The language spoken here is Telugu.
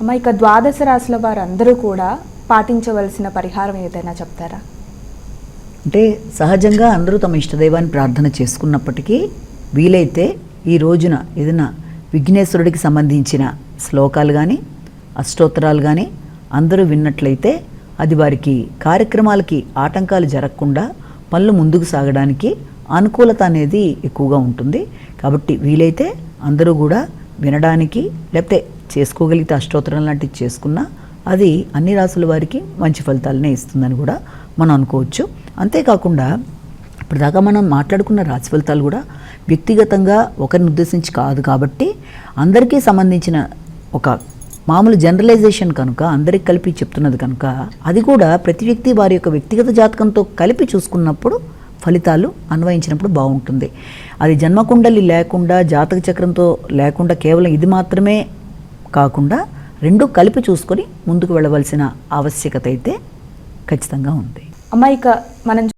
అమ్మ ఇక ద్వాదశ రాశుల వారందరూ కూడా పాటించవలసిన పరిహారం ఏదైనా చెప్తారా? అంటే సహజంగా అందరూ తమ ఇష్టదైవాన్ని ప్రార్థన చేసుకున్నప్పటికీ వీలైతే ఈ రోజున ఏదైనా విఘ్నేశ్వరుడికి సంబంధించిన శ్లోకాలు కానీ అష్టోత్తరాలు కానీ అందరూ విన్నట్లయితే అది వారికి కార్యక్రమాలకి ఆటంకాలు జరగకుండా పనులు ముందుకు సాగడానికి అనుకూలత అనేది ఎక్కువగా ఉంటుంది. కాబట్టి వీలైతే అందరూ కూడా వినడానికి లేకపోతే చేసుకోగలిగితే అష్టోత్తరం లాంటివి చేసుకున్నా అది అన్ని రాసుల వారికి మంచి ఫలితాలనే ఇస్తుందని కూడా మనం అనుకోవచ్చు. అంతేకాకుండా ఇప్పటిదాకా మనం మాట్లాడుకున్న రాశి ఫలితాలు కూడా వ్యక్తిగతంగా ఒకరిని ఉద్దేశించి కాదు కాబట్టి అందరికీ సంబంధించిన ఒక మామూలు జనరలైజేషన్ కనుక అందరికి కలిపి చెప్తున్నది కనుక అది కూడా ప్రతి వ్యక్తి వారి యొక్క వ్యక్తిగత జాతకంతో కలిపి చూసుకున్నప్పుడు ఫలితాలు అన్వయించినప్పుడు బాగుంటుంది. అది జన్మకుండలి లేకుండా జాతక చక్రంతో లేకుండా కేవలం ఇది మాత్రమే కాకుండా రెండు కలిపి చూసుకొని ముందుకు వెళ్ళవలసిన ఆవశ్యకత అయితే ఖచ్చితంగా ఉంది. అమ్మ మనం